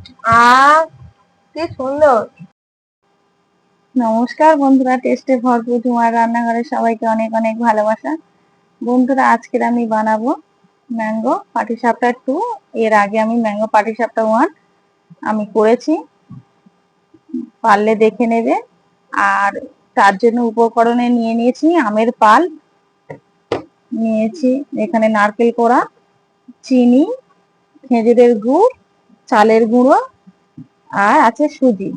আ কি সুন্দর। নমস্কার বন্ধুরা, টেস্টে ভরপুর তোমার রান্নাঘরে সবাইকে অনেক অনেক ভালোবাসা। বন্ধুরা, আজকের আমি বানাবো ম্যাঙ্গো পাটিসাপটা টু। এর আগে আমি ম্যাঙ্গো পাটিসাপটা ওয়ান আমি করেছি। পারলে দেখে নেবে। আর তার জন্য উপকরণে নিয়ে নিয়েছি আমের পাল। নিয়েছি এখানে নারকেল কোড়া, চিনি, খেজুরের গুড় চালের গুঁড়ো আর আছে সুজি।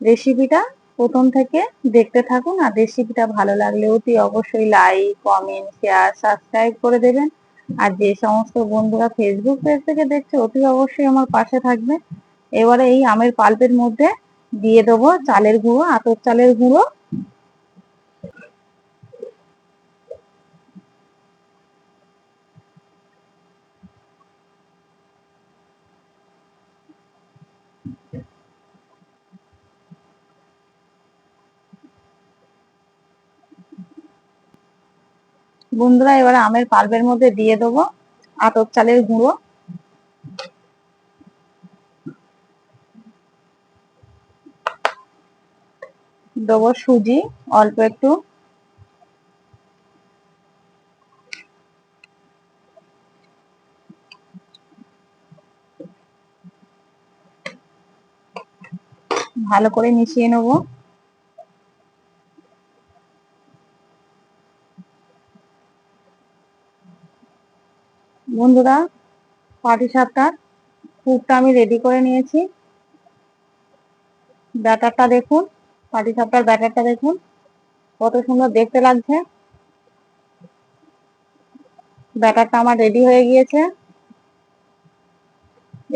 রেসিপিটা প্রথম থেকে দেখতে থাকুন আর রেসিপিটা ভালো লাগলে অতি অবশ্যই লাইক কমেন্ট শেয়ার সাবস্ক্রাইব করে দেবেন। আর যে সমস্ত বন্ধুরা ফেসবুক পেজ থেকে দেখছে, অতি অবশ্যই আমার পাশে থাকবে। এবারে এই আমের পাল্পের মধ্যে দিয়ে দেবো চালের গুঁড়ো, আতর চালের গুঁড়ো বন্ধুরা, এবার আমের পাল্পের মধ্যে দিয়ে দেবো আতর চালের গুঁড়ো। দেবো সুজি, অল্প একটু। ভালো করে মিশিয়ে নেব। বন্ধুরা পাটি সাপটার পুরটা আমি রেডি করে নিয়েছি। ব্যাটারটা দেখুন পাটি সাপটার ব্যাটারটা দেখুন, কত সুন্দর দেখতে লাগছে। ব্যাটারটা আমার রেডি হয়ে গিয়েছে।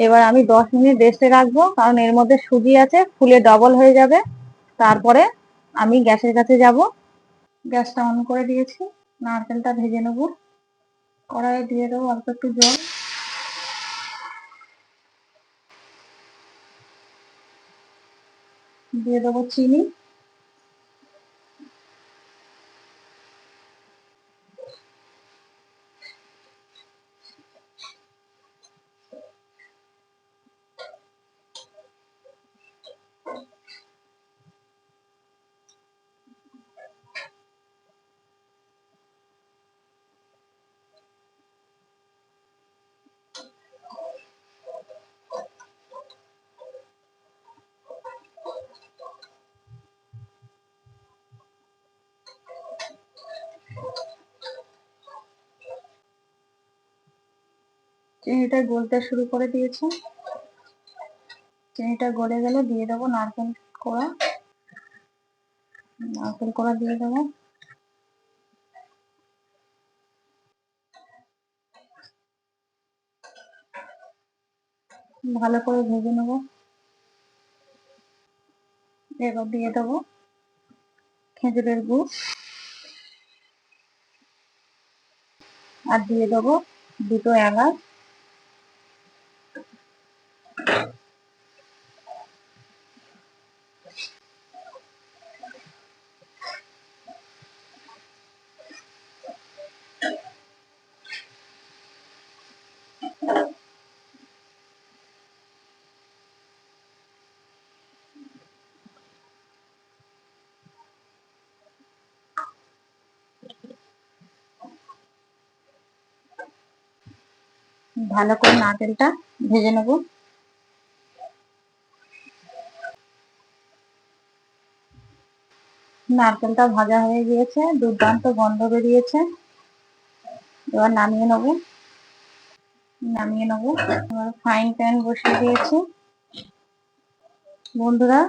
এবার আমি দশ মিনিট রেস্টে রাখব, কারণ এর মধ্যে সুজি আছে, ফুলে ডবল হয়ে যাবে। তারপরে আমি গ্যাসের কাছে যাব। গ্যাসটা অন করে দিয়েছি, নারকেলটা ভেজে নেব। কড়াইয়ে দিয়ে দেবো অল্প একটু জল। দিয়ে দেবো চিনি। চিনিটা গলতে শুরু করে দিয়েছে। চিনিটা গলে গেলে দিয়ে দেবো নারকেল কোড়া। নারকেল কোড়া দিয়ে দেবো। ভালো করে ভেজে নেব। এবার দিয়ে দেবো খেজুরের গুড়। আর দিয়ে দেবো দুটো এলাচ। ভালো করে নারকেলটা ভেজে নেব। নারকেলটা ভাজা হয়ে গিয়েছে, দুর্দান্ত গন্ধ বেরিয়েছে। এবার নামিয়ে নেব। নামিয়ে নেব। এবার ফ্রাইং প্যান বসিয়ে দিয়েছি। বন্ধুরা,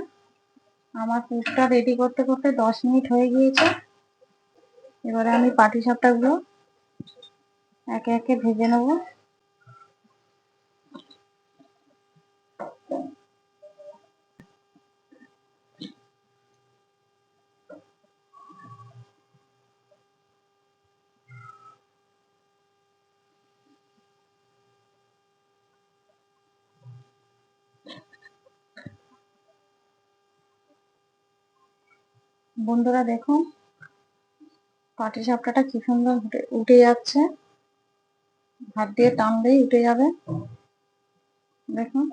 আমার পুরটা রেডি করতে করতে দশ মিনিট হয়ে গিয়েছে। এবারে আমি পাটি সাপটাগুলো একে একে ভেজে নেব। বন্ধুরা দেখুন, পাটি সাপটাটা কি সুন্দর উঠে যাচ্ছে। হাত দিয়ে টানলেই উঠে যাবে। দেখুন।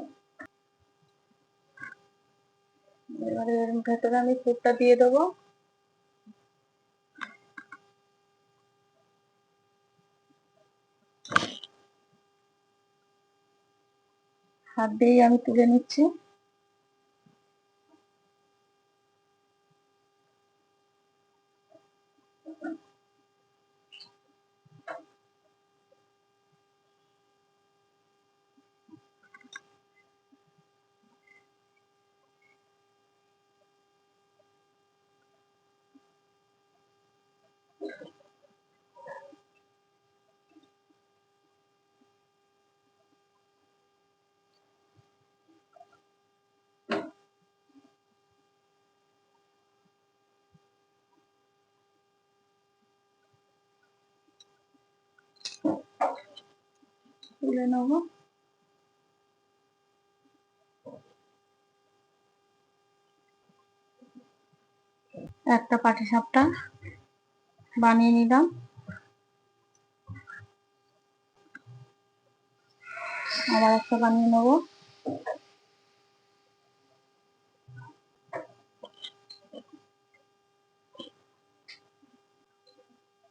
এবারে এর ভেতরে আমি ফুটটা দিয়ে দেবো। হাত দিয়েই আমি তুলে নিচ্ছি। তুলে নেব। একটা পাটিসাপটা বানিয়ে নিলাম। আবার একটা বানিয়ে নেব।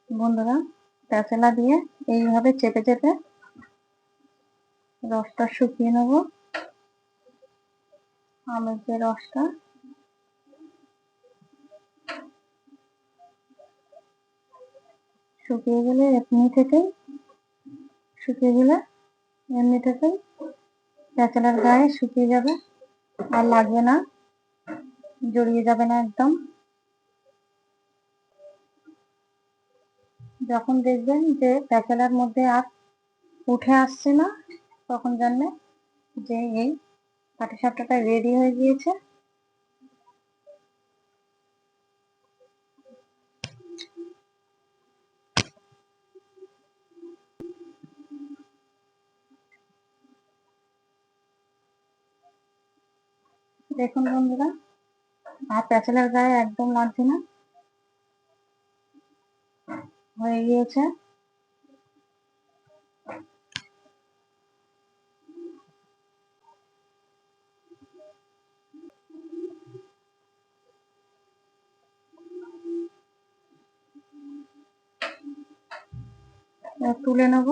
বন্ধুরা প্যাচেলা দিয়ে এইভাবে চেপে চেপে রসটা শুকিয়ে নেব। আমের যে রসটা। শুকিয়ে গেলে এমনি থেকেই, শুকিয়ে গেলে এমনি থেকেই প্যাচেলার গায়ে শুকিয়ে যাবে আর লাগবে না, জড়িয়ে যাবে না একদম। যখন দেখবেন যে প্যাচেলার মধ্যে আর উঠে আসছে না তখন জানলে যে এই পাটিসাপটাটা রেডি হয়ে গিয়েছে। দেখুন বন্ধুরা, আর প্যাচেলার গায়ে একদম লাগছে না। হয়ে গিয়েছে। তুলে নেব।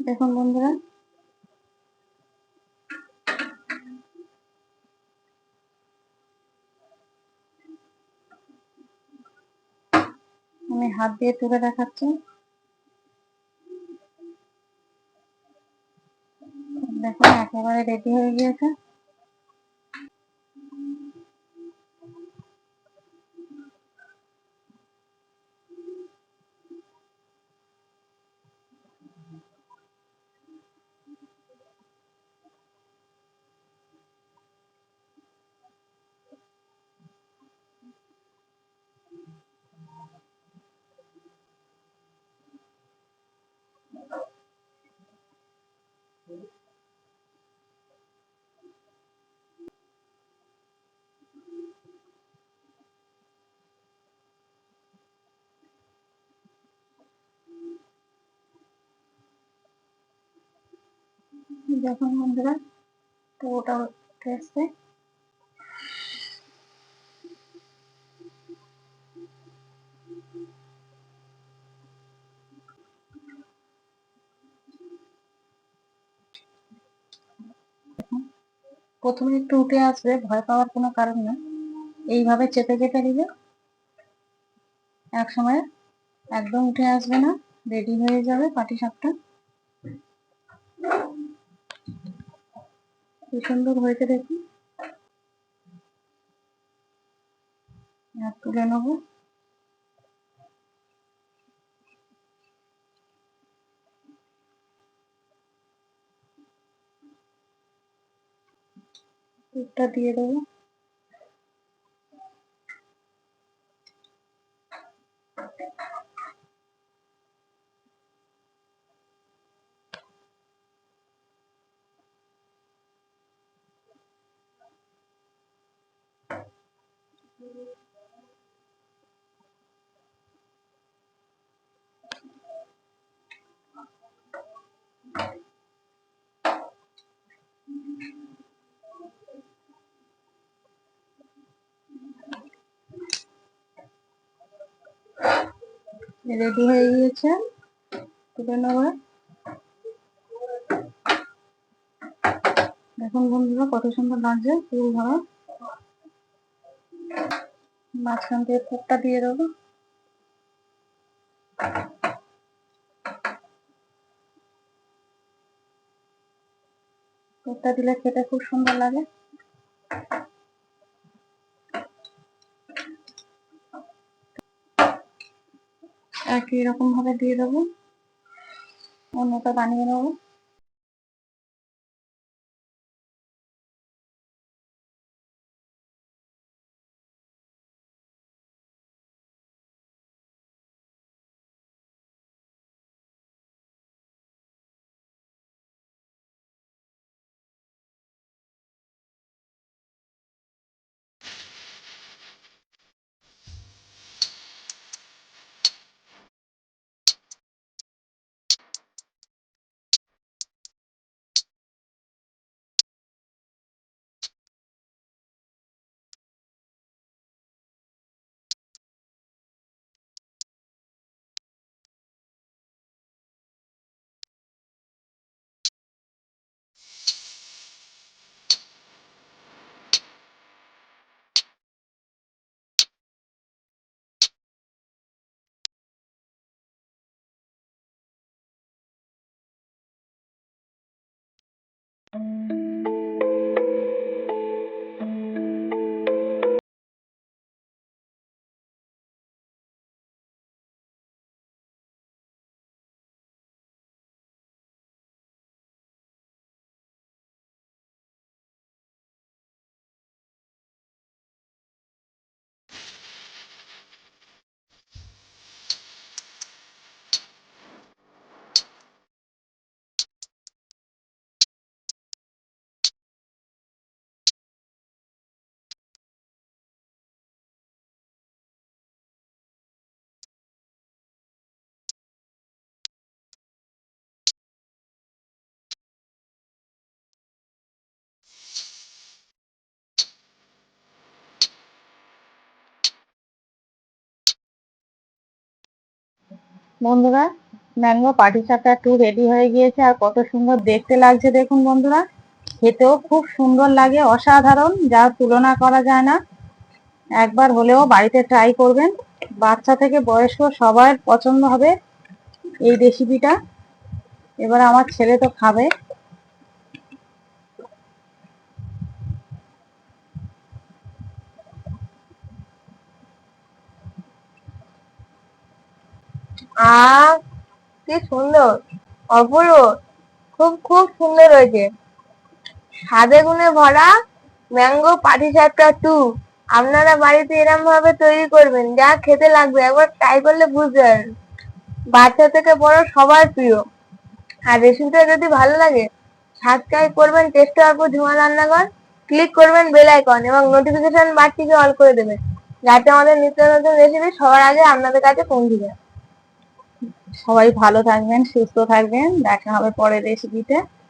দেখুন বন্ধুরা। আমি হাত দিয়ে তুলে দেখাচ্ছি। দেখুন একেবারে রেডি হয়ে গিয়েছে। দেখুন বন্ধুরা তো ওটা উঠে এসছে। প্রথমে একটু উঠে আসবে, ভয় পাওয়ার কোনো কারণ নেই। এইভাবে চেপে চেপে দিবে। এক সময় একদম উঠে আসবে না, রেডি হয়ে যাবে পাটি সাপটা কি সুন্দর হয়েছে দেখুন তুলে নেব। দিয়ে দেবো। রেডি হয়ে গিয়েছে? তুলে নেওয়া। দেখুন বন্ধুরা কত সুন্দর লাগছে ফুল ধরা। মাঝখান থেকে পুরটা দিয়ে দেবো। পুরটা দিলে খেতে খুব সুন্দর লাগে। একই রকম ভাবে দিয়ে দেবো। অন্যটা বানিয়ে নেব। Mm-hmm. বন্ধুরা, ম্যাঙ্গো পাটি সাপটা টু রেডি হয়ে গিয়েছে আর কত সুন্দর দেখতে লাগছে দেখুন বন্ধুরা। খেতেও খুব সুন্দর লাগে, অসাধারণ, যা তুলনা করা যায় না। একবার হলেও বাড়িতে ট্রাই করবেন। বাচ্চা থেকে বয়স্ক সবার পছন্দ হবে এই রেসিপিটা এবার আমার ছেলে তো খাবে। আহ, কি সুন্দর। অপূর্ব। খুব খুব সুন্দর হয়েছে। স্বাদে গুণে ভরা ম্যাঙ্গো পাটি সাপটা টু আপনারা বাড়িতে এরম ভাবে তৈরি করবেন, যা খেতে লাগবে। একবার ট্রাই করলে বুঝতে পারবেন বাচ্চা থেকে বড় সবার প্রিয়। আর রেসিপিটা যদি ভালো লাগে সাবস্ক্রাইব করবেন চেষ্টা করব ঝুমা রান্নাঘর। ক্লিক করবেন বেল আইকন এবং নোটিফিকেশন বারটিকে অল করে দেবেন। যাতে আমাদের নিত্য নতুন রেসিপি সবার আগে আপনাদের কাছে পৌঁছে যায়। সবাই ভালো থাকবেন সুস্থ থাকবেন। দেখা হবে পরের রেসিপিতে